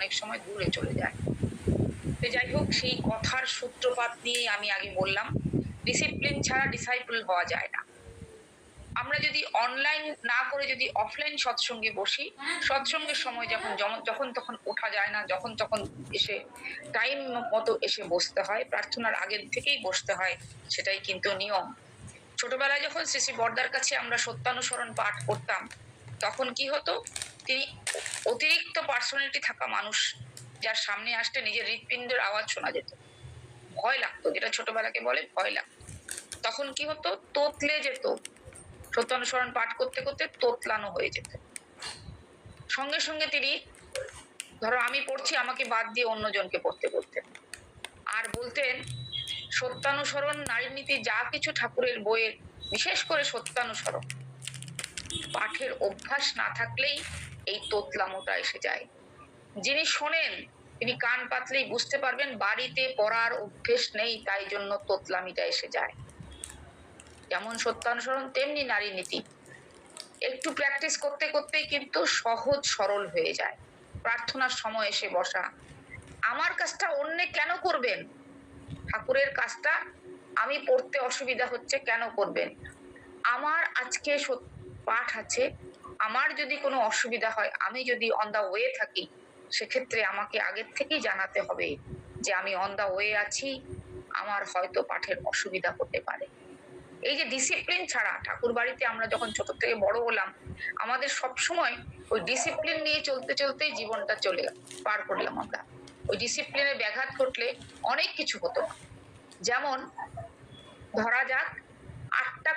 অনেক সময় দূরে চলে যায়। তো যাই হোক, সেই কথার সূত্রপাত নিয়ে আমি আগে বললাম ডিসিপ্লিন ছাড়া ডিসাইপল হওয়া যায় না। আমরা যদি অনলাইন না করে যদি অফলাইন সৎসঙ্গে বসি, সৎসঙ্গের সময় যখন যখন তখন ওঠা যায় না, যখন তখন এসে টাইম মতো এসে বসতে হয়, প্রার্থনার আগের থেকেই বসতে হয়, সেটাই কিন্তু নিয়ম। ছোটবেলায় যখন শ্রী শ্রী বর্দার কাছে আমরা সত্যানুসরণ পাঠ করতাম, তখন কি হতো? তিনি অতিরিক্ত পার্সোনালিটি থাকা মানুষ, যার সামনে আসতে নিজের হৃৎপিণ্ডের আওয়াজ শোনা যেত। ভয় লাগতো, যেটা ছোটবেলাকে বলে ভয় লাগতো। তখন কি হতো? তোতলে যেত। সত্যানুসরণ পাঠ করতে করতে তোতলানো হয়ে যেত। সঙ্গে সঙ্গে তিনি, ধরো আমি পড়ছি, আমাকে বাদ দিয়ে অন্যজনকে পড়তে বলতেন। আর বলতেন, সত্যানুসরণ নারীর নীতি যা কিছু ঠাকুরের বইয়ের বিশেষ করে সত্যানুসরণ। পাঠের অভ্যাস না থাকলেই এই তোতলামোটা এসে যায়। যিনি শোনেন, তিনি কান পাতলেই বুঝতে পারবেন বাড়িতে পড়ার অভ্যেস নেই, তাই জন্য তোতলামিটা এসে যায়। যেমন সত্যানুসরণ, তেমনি নারী নীতি। একটু প্র্যাকটিস করতে করতেই কিন্তু সহজ সরল হয়ে যায়। প্রার্থনার সময় এসে বসা। আমার কাজটা অন্যে কেন করবেন? ঠাকুরের কাজটা আমি পড়তে অসুবিধা হচ্ছে, কেন করবেন? আমার আজকে পাঠ আছে আমার যদি কোনো অসুবিধা হয়, আমি যদি অন দা ওয়ে থাকি, সেক্ষেত্রে আমাকে আগের থেকেই জানাতে হবে যে আমি অন দা ওয়ে আছি, আমার হয়তো পাঠের অসুবিধা হতে পারে। এই যে ডিসিপ্লিন ছাড়া, ঠাকুর বাড়িতে আমরা যখন ছোট থেকে বড় হলাম, আমাদের সব সময় ওই ডিসিপ্লিন নিয়ে চলতে চলতেই জীবনটা চলে, পার করলাম আমরা। ওই ডিসিপ্লিনে ব্যাঘাত ঘটলে অনেক কিছু হতো। যেমন ধরা যাক আটটা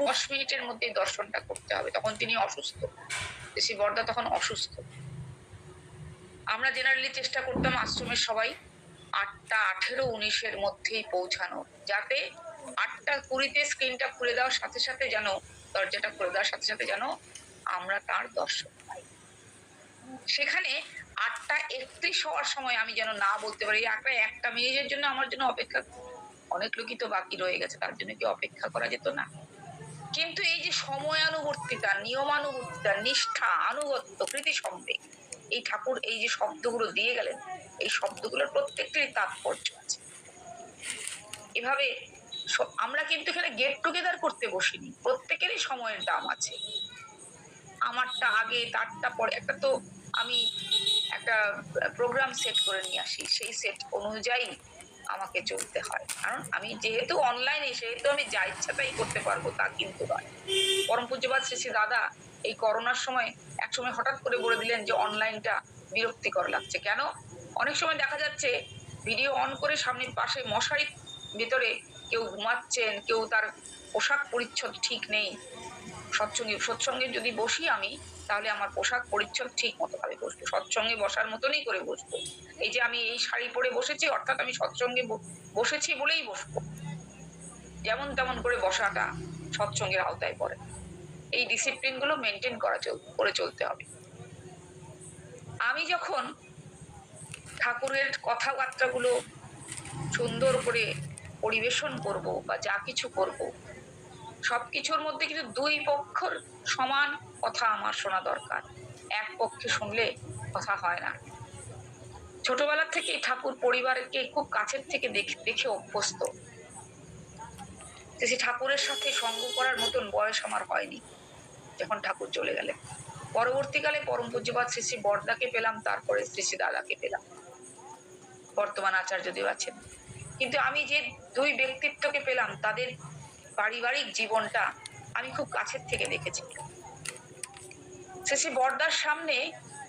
দশ মিনিটের মধ্যেই দর্শনটা করতে হবে। তখন তিনি অসুস্থ। ঋষি বর্দা তখন অসুস্থ। আমরা জেনারেলি চেষ্টা করতাম আশ্রমের সবাই আটটা আঠেরো উনিশের মধ্যেই পৌঁছানো যাতে আটটা কুড়িতে স্ক্রিনটা খুলে দেওয়ার সাথে সাথে যেন, দরজাটা খুলে দেওয়ার সাথে সাথে যেন আমরা তার দর্শন পাই। সেখানে আটটা একত্রিশ হওয়ার সময় আমি যেন না বলতে পারি আটটা একটা মিনিটের জন্য আমার জন্য অপেক্ষা, অনেক লোকই তো বাকি রয়ে গেছে, তার জন্য কি অপেক্ষা করা যেত না? কিন্তু এই যে সময়ানুবর্তিতা, নিয়মানুবর্তিতা, নিষ্ঠা, আনুগত্য প্রীতি সম্বেগ, এই ঠাকুর এই যে শব্দগুলো দিয়ে গেলেন, এই শব্দগুলোর প্রত্যেকটিরই তাৎপর্য আছে। এভাবে আমরা কিন্তু এখানে গেট টুগেদার করতে বসিনি, প্রত্যেকেরই সময়ের দাম আছে। আমারটা আগে, তারটা পরে, একটা তো আমি একটা প্রোগ্রাম সেট করে নিয়ে আসি, সেই সেট অনুযায়ী আমাকে চলতে হয়। কারণ আমি যেহেতু অনলাইনে সেহেতু আমি যা ইচ্ছা তাই করতে পারব তা কিন্তু নয়। পরম পূজ্যবাদ শ্রী শ্রী দাদা এই করোনার সময় এক সময় হঠাৎ করে বলে দিলেন যে অনলাইনটা বিরক্তিকর লাগছে। কেন? অনেক সময় দেখা যাচ্ছে ভিডিও অন করে সামনের পাশে মশারির ভেতরে কেউ ঘুমাচ্ছেন, কেউ তার পোশাক পরিচ্ছদ ঠিক নেই। সৎসঙ্গে সৎসঙ্গে যদি বসি আমি তাহলে আমার পোশাক পরিচ্ছদ ঠিক মতো ভাবে বসবো সৎসঙ্গে বসার মতনই করে বসবো এই যে আমি এই শাড়ি পরে বসেছি, অর্থাৎ আমি সৎসঙ্গে বসেছি বলেই বসবো। যেমন তেমন করে বসাটা সৎসঙ্গের আওতায় পড়ে। এই ডিসিপ্লিনগুলো মেনটেন করা করে চলতে হবে। আমি যখন ঠাকুরের কথাবার্তাগুলো সুন্দর করে পরিবেশন করব বা যা কিছু করব, সবকিছুর মধ্যে কিন্তু দুই পক্ষর সমান কথা আমার শোনা দরকার। এক পক্ষে শুনলে কথা হয় না। ছোটবেলা থেকে ঠাকুর পরিবারকে খুব কাছের থেকে দেখে অভ্যস্ত। শ্রী ঠাকুরের সাথে সঙ্গ করার মতন বয়স আমার হয়নি, যখন ঠাকুর চলে গেলেন। পরবর্তীকালে পরম পূজ্যপাত শ্রী শ্রী বর্দাকে পেলাম, তারপরে শ্রী শ্রী দাদাকে পেলাম। বর্তমান আচার্যদেব আছেন। কিন্তু আমি যে দুই ব্যক্তিত্বকে পেলাম, তাদের পারিবারিক জীবনটা আমি খুব কাছের থেকে দেখেছি। শ্রী বর্দার সামনে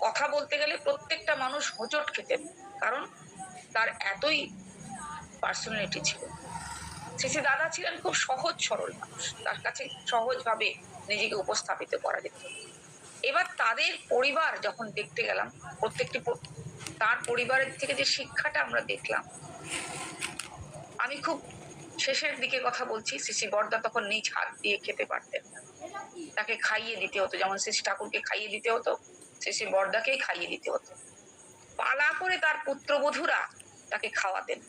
কথা বলতে গেলে প্রত্যেকটা মানুষ হোঁচট খেতেন কারণ তার এতই পার্সোনালিটি ছিল। শ্রী দাদা ছিলেন খুব সহজ সরল মানুষ, তার কাছে সহজভাবে নিজেকে উপস্থাপিত করা যেত। এবার তাদের পরিবার যখন দেখতে গেলাম, প্রত্যেকটি তার পরিবারের থেকে যে শিক্ষাটা আমরা দেখলাম, আমি খুব শেষের দিকে কথা বলছি শ্রী বর্দা তখন নিজ হাত দিয়ে খেতে পারতেন না। তাকে খাইয়ে দিতে হতো। যেমন শ্রী ঠাকুরকে খাইয়ে দিতে হতো শ্রী বর্দাকেই খাইয়ে দিতে হতো। পালা করে তার পুত্রবধূরা তাকে খাওয়াতেন।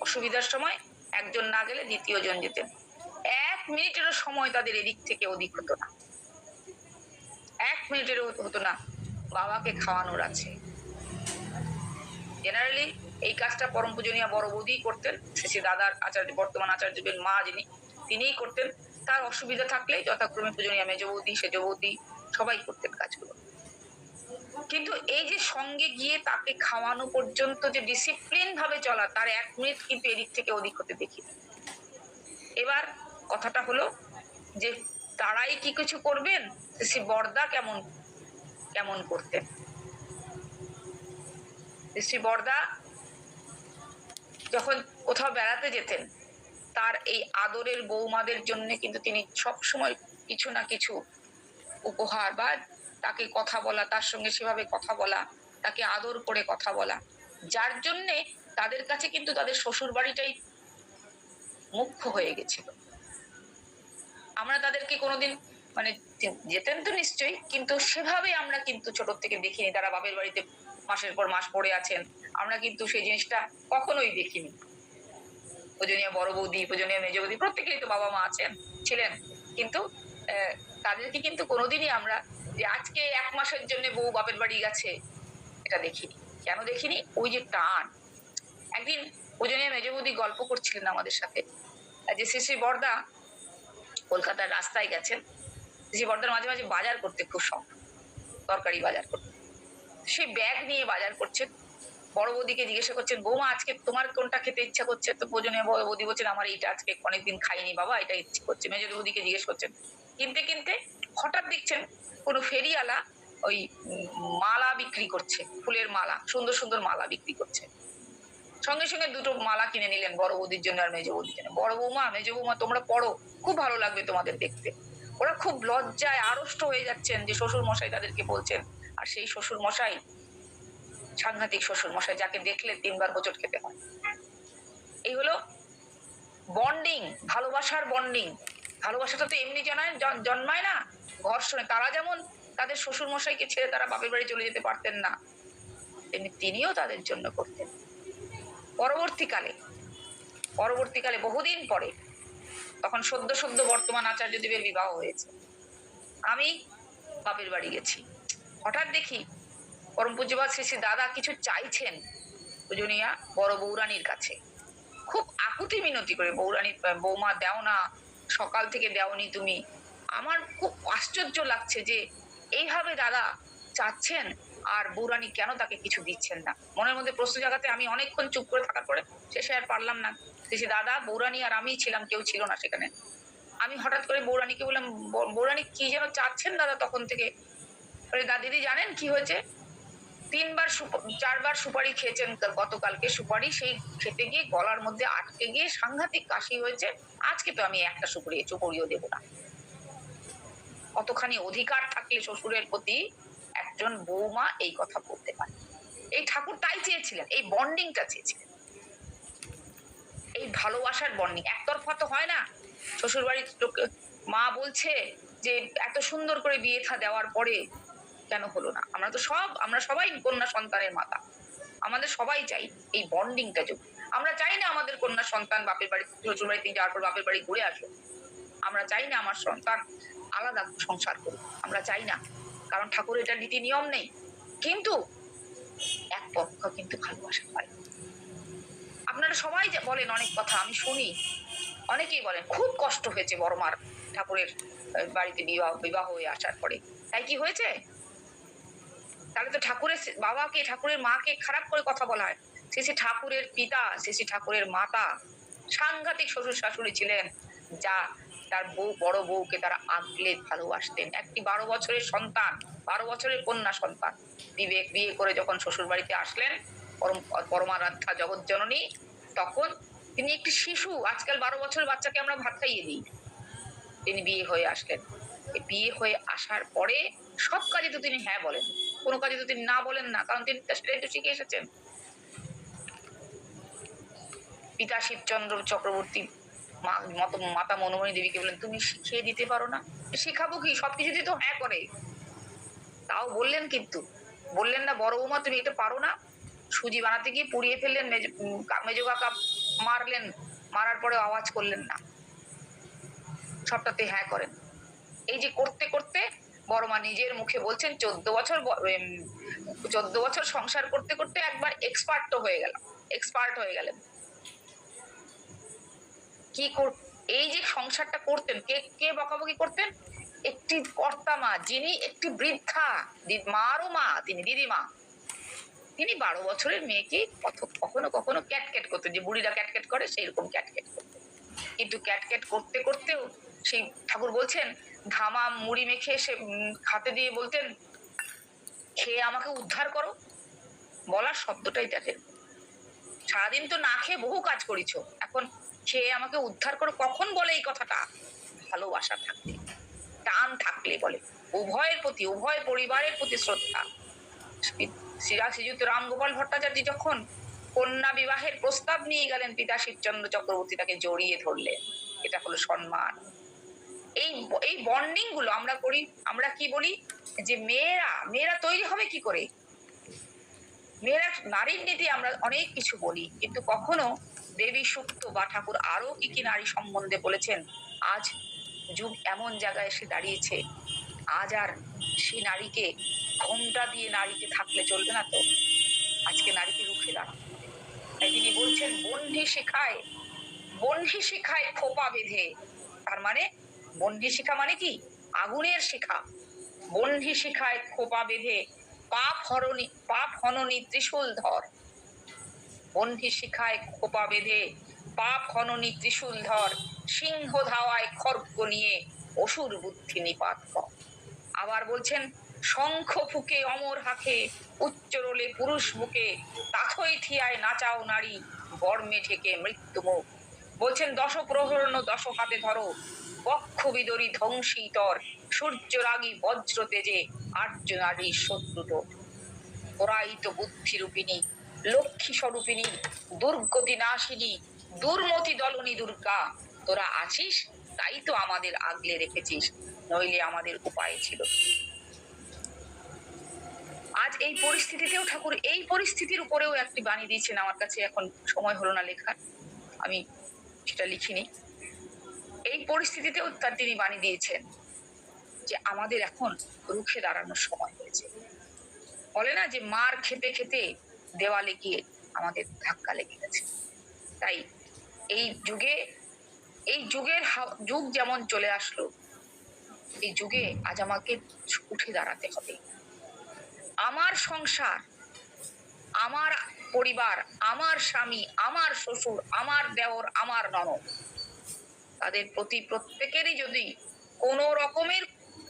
অসুবিধার সময় একজন না গেলে দ্বিতীয় জন যেতেন। এক মিনিটেরও সময় তাদের এদিক থেকে ওদিক হতো না। এক মিনিটেরও হতো না বাবাকে খাওয়ানোর আছে। জেনারেলি এই কাজটা পরম পূজনীয় বড় বৌদি করতেন শ্রী দাদার আচার্য, বর্তমান আচার্যের মা যিনি, তিনিই করতেন। তার অসুবিধা থাকলে যথাক্রমে পূজনীয় মেজ বৌদি সেজ বৌদি সবাই করতেন কাজগুলো। কিন্তু এই যে সঙ্গে গিয়ে তাকে খাওয়ানো পর্যন্ত যে ডিসিপ্লিন ভাবে চলা, তার এক মিনিট কিন্তু এদিক থেকে ওদিক হতে দেখি এবার কথাটা হলো যে, তারাই কি কিছু করবেন? সে বর্দা কেমন কেমন করতেন? শ্রী বর্দা যখন কোথাও বেড়াতে যেতেন তার এই আদরের বৌমাদের জন্য কিন্তু তিনি সব সময় কিছু না কিছু উপহার বা তাকে কথা বলা, তার সঙ্গে সেভাবে কথা বলা, তাকে আদর করে কথা বলা। যার জন্যে তাদের কাছে কিন্তু তাদের শ্বশুর বাড়িটাই মুখ্য হয়ে গেছিল। আমরা তাদেরকে কোনোদিন মানে যেতেন তো নিশ্চয়ই, কিন্তু সেভাবে আমরা কিন্তু ছোট থেকে দেখিনি। তারা বাপের বাড়িতে মাসের পর মাস পড়ে আছেন। আমরা কিন্তু সেই জিনিসটা কখনোই দেখিনি। পূজনীয় বড় বৌদি, পূজনীয় মেজ বৌদি প্রত্যেকেরই তো বাবা মা আছেন, ছিলেন। কিন্তু তাদেরকে কিন্তু কোনোদিনই আমরা যে আজকে এক মাসের জন্য বউ বাপের বাড়ি গেছে, এটা দেখিনি। কেন দেখিনি? ওই যে টান। একদিন পূজনীয় মেজ বৌদি গল্প করছিলেন আমাদের সাথে। যে শ্রী শ্রী বর্দা কলকাতার রাস্তায় গেছেন। শ্রী বর্দার মাঝে মাঝে বাজার করতে খুব শখ। তরকারি বাজার করতে। সে ব্যাগ নিয়ে বাজার করছেন। বড় বৌদিকে জিজ্ঞাসা করছেন, বৌমা আজকে তোমার কোনটা খেতে ইচ্ছা করছে? তো প্রয়োজনীয় বড় বৌদি বলছেন, আমার এইটা আজকে অনেকদিন খাইনি বাবা, এটা ইচ্ছে করছে। মেজ বৌদিকে জিজ্ঞেস করছেন, কিনতে কিনতে হঠাৎ দেখছেন কোনো ফেরিওয়ালা ওই মালা বিক্রি করছে, ফুলের মালা, সুন্দর সুন্দর মালা বিক্রি করছে। সঙ্গে সঙ্গে দুটো মালা কিনে নিলেন বড় বৌদির জন্য আর মেজ বৌদির জন্য। বড় বৌমা, মেজ বৌমা, তোমরা পড়ো, খুব ভালো লাগবে তোমাদের দেখতে। ওরা খুব লজ্জায় আড়ষ্ট হয়ে যাচ্ছেন যে শ্বশুর মশাই তাদেরকে বলছেন, আর সেই শ্বশুর মশাই সাংঘাতিক শ্বশুর মশাই যাকে দেখলে তিনবার হোঁচট খেতে হয়। এই হলো বন্ডিং ভালোবাসার বন্ডিং ভালোবাসাটা তো এমনি জানায় জন্মায় না। ঘর্ষণে তারা যেমন তাদের শ্বশুর মশাইকে ছেড়ে তারা বাপের বাড়ি চলে যেতে পারতেন না, তেমনি তিনিও তাদের জন্য করতেন। পরবর্তীকালে পরবর্তীকালে বহুদিন পরে, তখন সদ্য সদ্য বর্তমান আচার্য দেবের বিবাহ হয়েছে। আমি বাপের বাড়ি গেছি। হঠাৎ দেখি পরম পূজ্যবাদ শ্রী শ্রী দাদা কিছু চাইছেন পূজনীয়া বড় বৌরানীর কাছে। খুব আকুতি মিনতি করে বৌরানী বৌমা দেও না সকাল থেকে দেওনি তুমি। আমার খুব আশ্চর্য লাগছে যে এইভাবে দাদা চাচ্ছেন আর বৌরানী কেন তাকে কিছু দিচ্ছেন না? মনের মধ্যে প্রশ্ন জাগাতে আমি অনেকক্ষণ চুপ করে থাকার পরে শেষে আর পারলাম না। শেষে দাদা বৌরানী আর আমি ছিলাম কেউ ছিল না সেখানে। আমি হঠাৎ করে বৌরানীকে বললাম "বৌ- বৌরানী কি যেন চাচ্ছেন দাদা তখন থেকে? বলে, দা দিদি জানেন কি হয়েছে? তিনবার চারবার সুপারি খেয়েছেন গতকালকে সুপারি, সেই খেতে গিয়ে গলার মধ্যে আটকে গিয়ে সাংঘাতিক কাশি হয়েছে। আজকে তো আমি একটা সুপারি চুপড়িও দেবো না। কতখানি অধিকার থাকলে শ্বশুরের প্রতি একজন বৌমা এই কথা বলতে পারে? এই ঠাকুর তাই চেয়েছিলেন, এই বন্ডিংটা চেয়েছিলেন। এই ভালোবাসার বন্ডিং, একতরফা তো হয় না। শ্বশুর বাড়ির মা বলছে যে, এত সুন্দর করে বিয়ে দেওয়ার পরে কেন হলো না? আমরা তো সব, আমরা সবাই কন্যা সন্তানের মাতা। আমাদের সবাই চাই এই বন্ডিংটা যোগ। আমরা চাই না আমাদের কন্যা সন্তান বাপের বাড়ি শ্বশুর বাড়িতে যাওয়ার পর বাপের বাড়ি ঘুরে আসুক। আমরা চাই না আমার সন্তান আলাদা সংসার করুক। আমরা চাই না। কারণ ঠাকুর এটা নীতি নিয়ম নেই। কিন্তু এক পক্ষ কিন্তু ভালোবাসা পায়। আপনারা সবাই বলেন অনেক কথা, আমি শুনি। অনেকেই বলেন, খুব কষ্ট হয়েছে বড়মার ঠাকুরের বাড়িতে বিবাহ বিবাহ হয়ে আসার পরে। তাই কি হয়েছে? তাহলে তো ঠাকুরের বাবাকে, ঠাকুরের মাকে খারাপ করে কথা বলা হয়। সে সে ঠাকুরের পিতা সে সে ঠাকুরের মাতা সাংঘাতিক শ্বশুর শাশুড়ি ছিলেন, যা তার বউ, বড় বউকে তারা আগলে ভালোবাসতেন। একটি বারো বছরের সন্তান, বারো বছরের কন্যা সন্তান। বিবেক বিয়ে করে যখন শ্বশুর বাড়িতে আসলেন, পরম পরমারাধ্যা জগৎ জননী তখন তিনি একটি শিশু, আজকাল বারো বছরের বাচ্চাকে আমরা ভাত খাইয়ে দিই। তিনি বিয়ে হয়ে আসলেন। বিয়ে হয়ে আসার পরে সব কাজে তো তিনি হ্যাঁ বলেন। কোনো কাজে তো তিনি না বলেন না, কারণ তিনি তার তো শিখে এসেছেন। পিতা শিবচন্দ্র চক্রবর্তী মত মনোমণি দেবীকে বলেন তুমি শিখিয়ে দিতে পারো না? শেখাবো কি? সবকিছুতেই তো হ্যাঁ করে। তাও বললেন কিন্তু। বললেন না, বড় বৌমা, তুমি এটা পারো না। সুজি বানাতে গিয়ে পুড়িয়ে ফেললেন মেজো কাকা মারলেন, মারার পরে আওয়াজ করলেন না। সবটাতে হ্যাঁ করেন। এই যে করতে করতে বড় মা নিজের মুখে বলছেন, চোদ্দ বছর চোদ্দ বছর সংসার করতে করতে একবার এক্সপার্ট হয়ে গেলাম এক্সপার্ট হয়ে গেলেন। কি এই যে সংসারটা করতেন, কে কে বকাবকি করতেন? একটি কর্তা মা, যিনি একটি বৃদ্ধা মারও মা, তিনি দিদিমা। তিনি বারো বছরের মেয়েকে কখনো কখনো ক্যাটক্যাট করতেন, যে বুড়িরা ক্যাটক্যাট করে সেই রকম ক্যাটক্যাট করতেন। কিন্তু ক্যাটক্যাট করতে, করতেও সেই ঠাকুর বলছেন ধামা মুড়ি মেখে সে হাতে দিয়ে বলতেন খেয়ে আমাকে উদ্ধার করো। বলার শব্দটাই দেখেন সারাদিন তো না খেয়ে বহু কাজ করিছ। এখন খেয়ে আমাকে উদ্ধার করো কখন বলে এই কথাটা? ভালোবাসা থাকলে, টান থাকলে বলে। উভয়ের প্রতি, উভয় পরিবারের প্রতি শ্রদ্ধা। শ্রীরা শ্রীযুক্ত রামগোপাল ভট্টাচার্য যখন কন্যা বিবাহের প্রস্তাব নিয়ে গেলেন, পিতা শিবচন্দ্র চক্রবর্তী তাকে জড়িয়ে ধরলেন। এটা হলো সম্মান। এই এই বন্ডিংগুলো আমরা করি, আমরা কি বলি? যে মেয়েরা মেয়েরা তৈরি হবে কি করে? মেয়েরা নারীর নীতি আমরা অনেক কিছু বলি, কিন্তু কখনো দেবী সুক্ত বা ঠাকুর আরও কি কি নারী সম্বন্ধে বলেছেন? আজ যুগ এমন জায়গায় এসে দাঁড়িয়েছে, আজ আর সেই নারীকে ঘোমটা দিয়ে নারীকে থাকলে চলবে না তো? আজকে নারীকে রুখে দাঁড়াতে তাই তিনি বলছেন, বন্ধি শিখায় বন্ধি শিখায় খোপা বেঁধে। তার মানে বন্ধি শিখা মানে কি? আগুনের শিখা। বন্ধি শিখায় খোপা বেঁধে, পাপ হরণি, পাপ হননি ত্রিশূল ধর। বন্ধি শিখায় খোপা বেঁধে, পাপ হননি ত্রিশূল ধর। সিংহ ধাওয়ায় খর্গ নিয়ে অসুর বুদ্ধি নিপাত কর। আবার বলছেন, শঙ্খ ফুকে অমর হাকে উচ্চরলে পুরুষ বুকে, তাথই থিয়ায় নাচাও নারী বর্মে ঠেকে মৃত্যু মুখ। বলছেন দশ প্রহরণ দশ হাতে ধরো বক্ষ বিদরি ধ্বংসীতর সূর্য রাগী বজ্র তেজে আর্য নারী শত্রুত। পরায়িত বুদ্ধি রূপিণী লক্ষ্মী স্বরূপিণী দুর্গতি নাশিনী দুর্মতি দলনী দুর্গা, তোরা আছিস? তাই তো আমাদের আগলে রেখেছিস, নইলে আমাদের উপায় ছিল। আজ এই পরিস্থিতিতেও ঠাকুর, এই পরিস্থিতির উপরেও একটি বাণী দিয়েছেন আমার কাছে, এখন সময় হলো না লেখার। আমি সেটা লিখিনি। এই পরিস্থিতিতেও তার তিনি বাণী দিয়েছেন যে আমাদের এখন রুখে দাঁড়ানোর সময় হয়েছে। বলে না যে মার খেতে খেতে দেওয়ালে গিয়ে আমাদের ধাক্কা লেগে গেছে। তাই এই যুগে, এই যুগের যুগ যেমন চলে আসলো, এই যুগে আজ আমাকে উঠে দাঁড়াতে হবে। আমার সংসার, আমার পরিবার, আমার স্বামী, আমার শ্বশুর, আমার দেওর, আমার ননদ তাদের প্রতি প্রত্যেকেরই যদি কোনো রকমের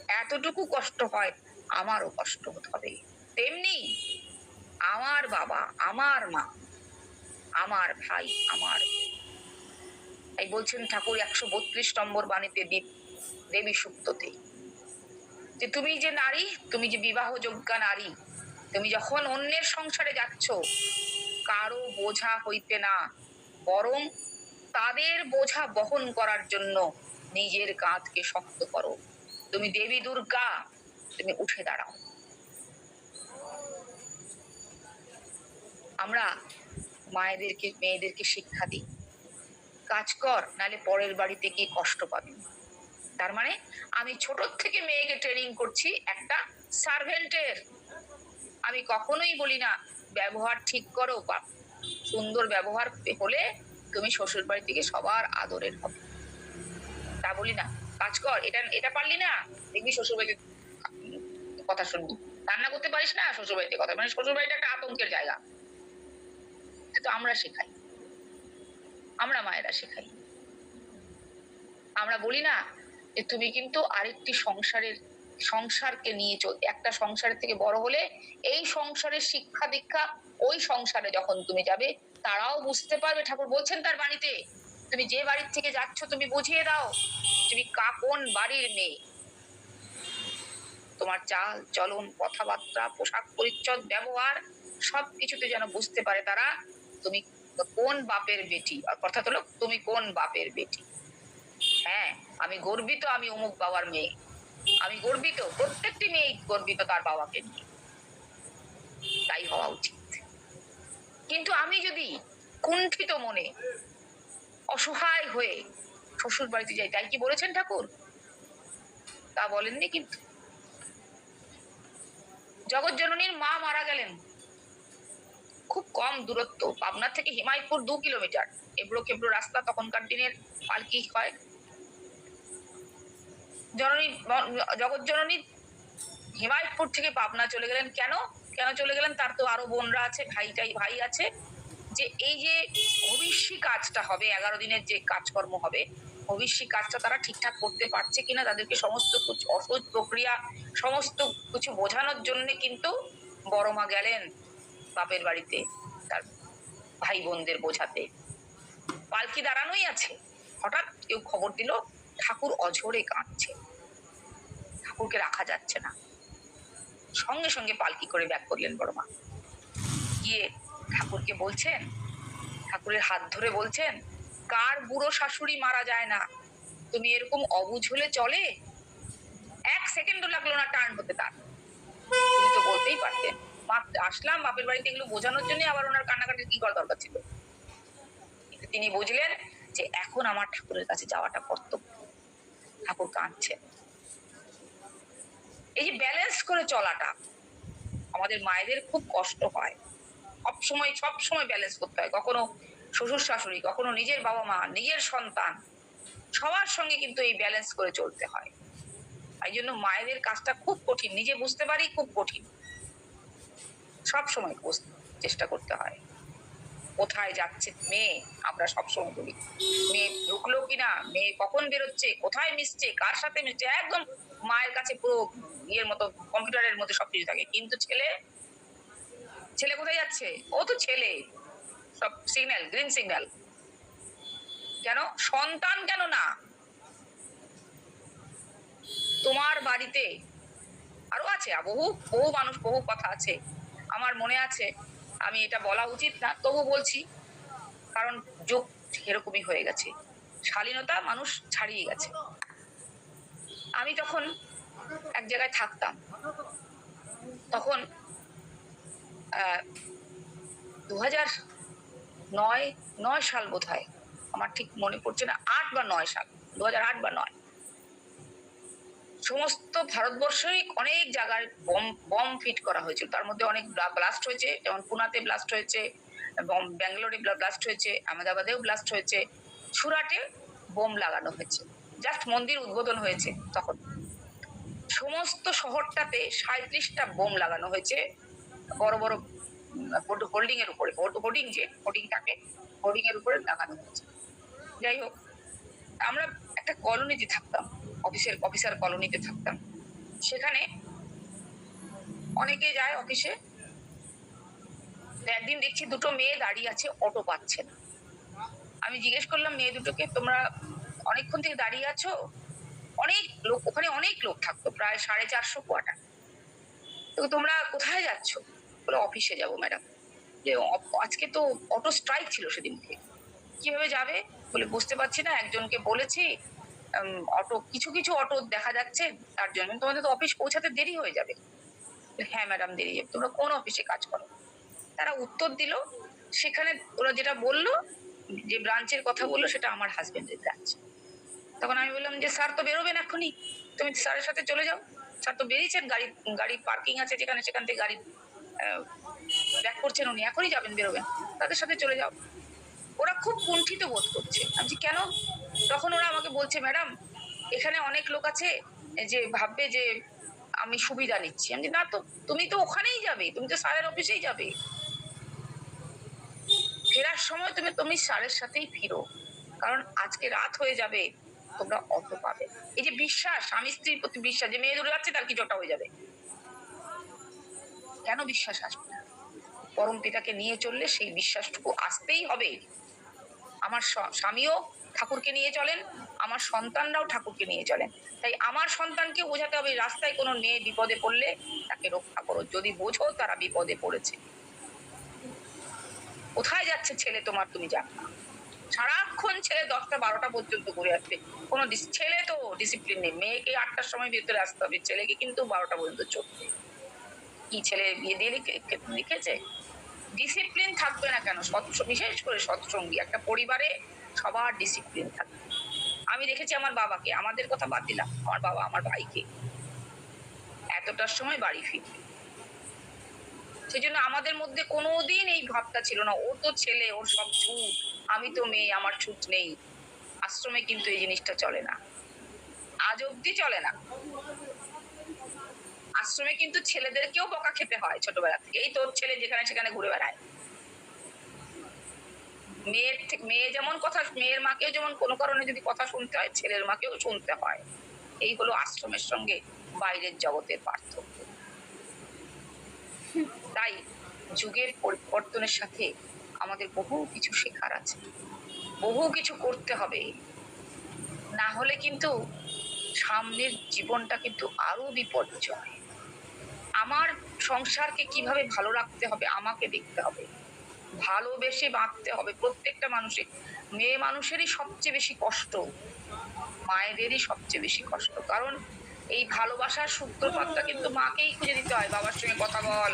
এতটুকু কষ্ট হয়, আমারও কষ্ট হবে। তেমনি আমার বাবা, আমার মা, আমার ভাই, আমার তাই বলছেন ঠাকুর একশো বত্রিশ নম্বর বাণীতে দীপ- দেবী সুক্ততে যে তুমি যে নারী, তুমি যে বিবাহযোগ্যা নারী, তুমি যখন অন্যের সংসারে যাচ্ছ, কারও বোঝা হইতে না, বরং তাদের বোঝা বহন করার জন্য নিজের কাঁধকে শক্ত করো। তুমি দেবী দুর্গা, তুমি উঠে দাঁড়াও। আমরা মায়েদেরকে, মেয়েদেরকে শিক্ষা দিই। কাজ কর নালে পরের বাড়িতে গিয়ে কষ্ট পাবি। তার মানে আমি ছোট থেকে মেয়েকে ট্রেনিং করছি একটা সার্ভেন্টের আমি কখনোই বলি না, ব্যবহার ঠিক করো সুন্দর ব্যবহার হলে তুমি শ্বশুর বাড়ি থেকে সবার আদরের হবে তা বলি না, কাজ কর, এটা এটা পারলি না, দেখবি শ্বশুর বাড়িতে কথা শুনবি। রান্না করতে পারিস না শ্বশুর বাড়িতে কথা মানে শ্বশুর বাড়িটা একটা আতঙ্কের জায়গা। তো আমরা শেখাই। আমরা মায়েরা শেখাই। আমরা বলি না যে তুমি কিন্তু আরেকটি সংসারের, সংসারকে নিয়ে চল, একটা সংসারের থেকে বড় হলে এই সংসারের শিক্ষা দীক্ষা ওই সংসারে যখন তুমি যাবে তারাও বুঝতে পারবে, ঠাকুর বলছেন তার বাড়িতে, তুমি যে বাড়ির থেকে যাচ্ছ তুমি বুঝিয়ে দাও, তুমি কা কোন বাড়ির মেয়ে। তোমার চাল, চলন, কথাবার্তা, পোশাক পরিচ্ছদ, ব্যবহার সব কিছুতে যেন বুঝতে পারে তারা, তুমি কোন বাপের বেটি? অর্থাৎ হলো, তুমি কোন বাপের বেটি? হ্যাঁ আমি গর্বিত আমি অমুক বাবার মেয়ে। আমি গর্বিত, প্রত্যেকটি মেয়ে গর্বিত তার বাবাকে নিয়ে। তাই হওয়া উচিত। কিন্তু আমি যদি কুণ্ঠিত মনে অসহায় হয়ে শ্বশুর বাড়িতে যাই, তাই কি বলেছেন ঠাকুর? তা বলেননি কিন্তু। জগৎজননীর মা মারা গেলেন। খুব কম দূরত্ব, পাবনা থেকে হিমায়তপুর দু কিলোমিটার। এবড়ো কেবড়ো রাস্তা তখনকার দিনের পালকি হয়। জননী জগৎজননী হিমায়তপুর থেকে পাবনা চলে গেলেন কেন? কেন চলে গেলেন? তার তো আরও বোনরা আছে, ভাইটাই ভাই আছে। যে এই যে ভবিষ্যৎ কাজটা হবে, এগারো দিনের যে কাজকর্ম হবে ভবিষ্যৎ কাজটা তারা ঠিকঠাক করতে পারছে কিনা, তাদেরকে সমস্ত কিছু অসহজ প্রক্রিয়া, সমস্ত কিছু বোঝানোর জন্য কিন্তু বড় মা গেলেন বাপের বাড়িতে তার ভাই বোনদের বোঝাতে। পালকি দাঁড়ানোই আছে। হঠাৎ কেউ খবর দিল, ঠাকুর অঝরে কাঁদছে। ঠাকুরকে রাখা যাচ্ছে না। সঙ্গে সঙ্গে পালকি করে ব্যাক করলেন বড় মা। গিয়ে ঠাকুরকে বলছেন, ঠাকুরের হাত ধরে বলছেন, কার বুড়ো শাশুড়ি মারা যায় না? তুমি এরকম অবুঝ হলে চলে। এক সেকেন্ডও লাগল না টার্ন হতে তার। তো বলতেই পারতেন বাপ আসলাম, বাপের বাড়িতে এগুলো বোঝানোর জন্য আবার ওনার কান্নাকাটির কি করা দরকার ছিল? তিনি বুঝলেন যে এখন আমার ঠাকুরের কাছে যাওয়াটা কর্তব্য। ঠাকুর কাঁদছেন। এই যে ব্যালেন্স করে চলাটা, আমাদের মায়েদের খুব কষ্ট হয়। সব সময় সব সময় ব্যালেন্স করতে হয়। কখনো শ্বশুর শাশুড়ি, কখনো নিজের বাবা মা, নিজের সন্তান, সবার সঙ্গে কিন্তু এই ব্যালেন্স করে চলতে হয়। এই জন্য মায়েদের কাজটা খুব কঠিন। নিজে বুঝতে পারি খুব কঠিন। সব সময় চেষ্টা করতে হয়। কোথায় যাচ্ছে মেয়ে? আমরা সবসময় বলি, মেয়ে ঢুকলো কিনা? মেয়ে কখন বেরোচ্ছে? কোথায় মিশছে? কার সাথে মিশছে? একদম মায়ের কাছে পুরো ইয়ের মতো, কম্পিউটারের মতো সবকিছু থাকে। কিন্তু ছেলে ছেলে কোথায় যাচ্ছে? ও তো ছেলে। সব সিগন্যাল গ্রিন সিগন্যাল কেন? সন্তান কেন না? তোমার বাড়িতে আরও আছে, বহু বহু মানুষ, বহু কথা আছে। আমার মনে আছে, আমি এটা বলা উচিত না, তবু বলছি, কারণ যুগ এরকমই হয়ে গেছে। শালীনতা মানুষ ছাড়িয়ে গেছে। আমি যখন এক জায়গায় থাকতাম, তখন দু হাজার নয় নয় সাল বোধ হয় আমার ঠিক মনে পড়ছে না, আট বা নয় সাল দু হাজার আট বা নয়, সমস্ত ভারতবর্ষেই অনেক জায়গায় বম বম ফিট করা হয়েছিল। তার মধ্যে অনেক ব্লাস্ট হয়েছে, যেমন পুনাতে ব্লাস্ট হয়েছে এবং ব্যাঙ্গালোরে ব্লাস্ট হয়েছে, আহমেদাবাদেও ব্লাস্ট হয়েছে, সুরাটে বোম লাগানো হয়েছে। জাস্ট মন্দির উদ্বোধন হয়েছে তখন। সমস্ত শহরটাতে সাঁত্রিশটা বোম লাগানো হয়েছে। বড় বড় হোল্ডিং এর উপরে হোর্ডিং যে হোর্ডিং থাকে হোর্ডিং এর উপরে লাগানো হয়েছে। যাই হোক, আমরা একটা কলোনিতে থাকতাম, অফিসের, অফিসার কলোনিতে থাকতাম। সেখানে অনেকে যায় অফিসে। একদিন দেখছি দুটো মেয়ে দাঁড়িয়ে আছে, অটো পাচ্ছে না। আমি জিজ্ঞেস করলাম, মেয়ে দুটোকে তোমরা অনেকক্ষণ থেকে দাঁড়িয়ে আছো? অনেক লোক, ওখানে অনেক লোক থাকতো, প্রায় সাড়ে চারশো কোয়াটার তো তোমরা কোথায় যাচ্ছ? বলে অফিসে যাব, ম্যাডাম। যে আজকে তো অটো স্ট্রাইক ছিল সেদিনকে কীভাবে যাবে? বলে বুঝতে পারছি না, একজনকে বলেছি অটো, কিছু কিছু অটো দেখা যাচ্ছে, তার জন্য। তোমাদের তো অফিস পৌঁছাতে দেরি হয়ে যাবে। হ্যাঁ ম্যাডাম, দেরি যাবে। তোমরা কোন অফিসে কাজ করো? তারা উত্তর দিল, সেখানে ওরা যেটা বলল, যে ব্রাঞ্চের কথা বলল, সেটা আমার হাজবেন্ডের ব্রাঞ্চ তখন আমি বললাম যে, স্যার তো বেরোবেন এখনই তুমি স্যারের সাথে চলে যাও। স্যার তো বেরিয়েছেন, গাড়ি গাড়ি পার্কিং আছে যেখানে, সেখান থেকে গাড়ি ব্যাক করছেন উনি। এখনই যাবেন, বেরোবেন। তাদের সাথে চলে যাও। ওরা খুব কুণ্ঠিত বোধ করছে। আমি কেন? তখন ওরা আমাকে বলছে, ম্যাডাম, এখানে অনেক লোক আছে যে ভাববে যে আমি সুবিধা নিচ্ছি। আমি না তো, তুমি তো ওখানেই যাবে। তুমি তো স্যারের অফিসেই যাবে। ফেরার সময় তুমি তুমি স্যারের সাথেই ফিরো। কারণ আজকে রাত হয়ে যাবে। তোমরা অটো পাবে। এই যে বিশ্বাস, স্বামী স্ত্রীর প্রতি বিশ্বাস, যে মেয়ে দূরে যাচ্ছে তার কিছু একটা হয়ে যাবে। কেন বিশ্বাস আসবে না? পরম পিতাকে নিয়ে চললে সেই বিশ্বাসটুকু আসতেই হবে। আমার স্বামীও ঠাকুরকে নিয়ে চলেন, আমার সন্তানরাও ঠাকুরকে নিয়ে চলেন। তাই আমার সন্তানকে বোঝাতে হবে, রাস্তায় কোনো মেয়ে বিপদে পড়লে তাকে রক্ষা করো। যদি বোঝো তারা বিপদে পড়েছে। কোথায় যাচ্ছে ছেলে তোমার, তুমি জানো না। সারাক্ষণ ছেলে দশটা বারোটা পর্যন্ত ঘুরে আসবে। কোনো ছেলে তো ডিসিপ্লিন নেই। মেয়েকে আটটার সময় ভেতরে আসতে হবে। ছেলেকে কিন্তু বারোটা পর্যন্ত চলবে। কি ছেলে বিয়ে দিয়ে লিখে- লিখেছে ডিসিপ্লিন থাকবে না কেন? বিশেষ করে সৎসঙ্গী। একটা পরিবারে সবার ডিসিপ্লিন থাকবে। আমি দেখেছি আমার বাবাকে। আমাদের কথা বাদ দিলাম। আমার বাবা আমার ভাইকে। এতটার সময় বাড়ি ফিরবে। সেই জন্য আমাদের মধ্যে কোনোদিন এই ভাবটা ছিল না। ও তো ছেলে, ওর সব ছুট আমি তো মেয়ে, আমার ছুট নেই। আশ্রমে কিন্তু এই জিনিসটা চলে না। আজ অব্দি চলে না। আশ্রমে কিন্তু ছেলেদেরকেও বকা খেতে হয় ছোটবেলা থেকে। এই তোর ছেলে যেখানে সেখানে ঘুরে বেড়ায়। মেয়ের মেয়ে যেমন কথা, মেয়ের মাকেও যেমন কোনো কারণে যদি কথা শুনতে হয়, ছেলের মাকেও শুনতে হয়। এই হলো আশ্রমের সঙ্গে বাইরের জগতের পার্থক্য। তাই যুগের পরিবর্তনের সাথে আমাদের বহু কিছু শেখার আছে। বহু কিছু করতে হবে। না হলে কিন্তু সামনের জীবনটা কিন্তু আরও বিপর্যয় আমার সংসারকে কীভাবে ভালো রাখতে হবে, আমাকে দেখতে হবে। ভালোবেসে বাঁচতে হবে। প্রত্যেকটা মানুষের, মেয়ে মানুষেরই সবচেয়ে বেশি কষ্ট, মায়েদেরই সবচেয়ে বেশি কষ্ট। কারণ এই ভালোবাসার সূত্রপাতটা কিন্তু মাকেই খুঁজে দিতে হয়। বাবার সঙ্গে কথা বল,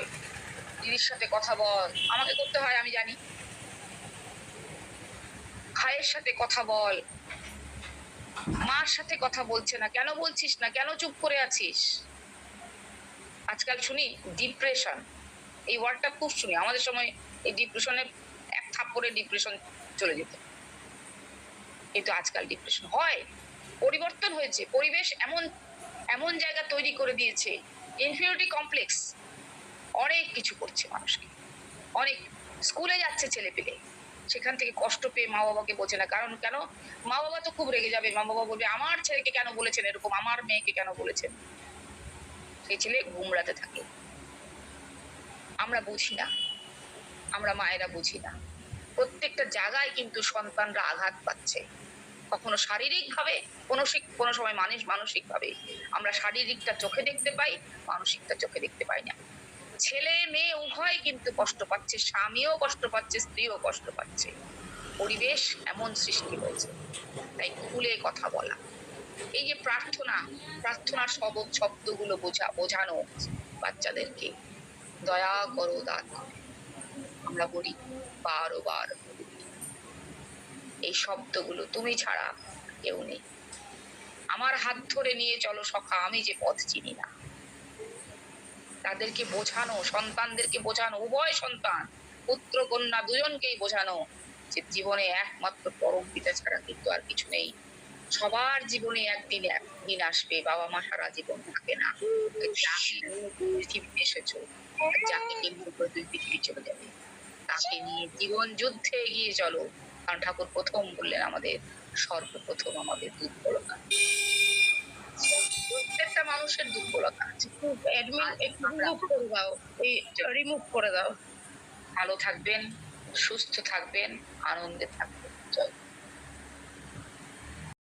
দিদির সাথে কথা বল, আমাকে করতে হয়, আমি জানি। ভাইয়ের সাথে কথা বল। মার সাথে কথা বলছে না। কেন বলছিস না? কেন চুপ করে আছিস? আজকাল শুনি ডিপ্রেশন এই ওয়ার্ডটা খুব শুনি। আমাদের সময় এই ডিপ্রেশনে এক থাপ্পড়ে ডিপ্রেশন চলে যেত। কিন্তু আজকাল ডিপ্রেশন হয়। পরিবর্তন হয়েছে। পরিবেশ এমন এমন জায়গা তৈরি করে দিয়েছে। ইনফিউরিটি কমপ্লেক্স অনেক কিছু করছে মানুষকে। অনেক। স্কুলে যাচ্ছে ছেলে পেলে সেখান থেকে কষ্ট পেয়ে মা বাবাকে বোঝে না। কারণ কেন? মা বাবা তো খুব রেগে যাবে। মা বাবা বলবে, আমার ছেলেকে কেন বলেছেন এরকম? আমার মেয়েকে কেন বলেছেন? সেই ছেলে গুমরাতে থাকে। আমরা বুঝি না। আমরা মায়েরা বুঝি না। প্রত্যেকটা জায়গায় কিন্তু সন্তানরা আঘাত পাচ্ছে। কখনো শারীরিক ভাবে কোনো কোনো সময় মানুষ মানসিক ভাবে আমরা শারীরিকটা চোখে দেখতে পাই, মানসিকটা চোখে দেখতে পাই না। ছেলে মেয়ে উভয় কিন্তু কষ্ট পাচ্ছে, স্বামীও কষ্ট পাচ্ছে, স্ত্রীও কষ্ট পাচ্ছে। পরিবেশ এমন সৃষ্টি হয়েছে, তাই খুলে কথা বলা। এই যে প্রার্থনা, প্রার্থনার শব্দ শব্দগুলো বোঝা, বোঝানো বাচ্চাদেরকে। দয়া করো দান আমরা বলি বারো বার বলি। এই শব্দগুলো তুমি ছাড়া কেউ নেই। আমার হাত ধরে নিয়ে চলো সখা, আমি যে পথ চিনি না। তাদেরকে বোঝানো, সন্তানদেরকে বোঝানো, উভয় সন্তান, পুত্র, কন্যা দুজনকেই বোঝানো যে জীবনে একমাত্র পরম পিতা ছাড়া কিন্তু আর কিছু নেই। সবার জীবনে একদিন একদিন আসবে, বাবা মা সারা জীবন থাকে না। পৃথিবীতে এসেছ যাকে পৃথিবী চলে যাবে, তাকে নিয়ে জীবন যুদ্ধে এগিয়ে চলো। কারণ ঠাকুর প্রথম বললেন আমাদের, সর্বপ্রথম আমাদের দুর্বলতা প্রত্যেকটা মানুষের দুর্বলতা আছে। অ্যাডমিন একটু রিমুভ করে দাও। এই রিমুভ করে দাও। ভালো থাকবেন সুস্থ থাকবেন আনন্দে থাকবেন।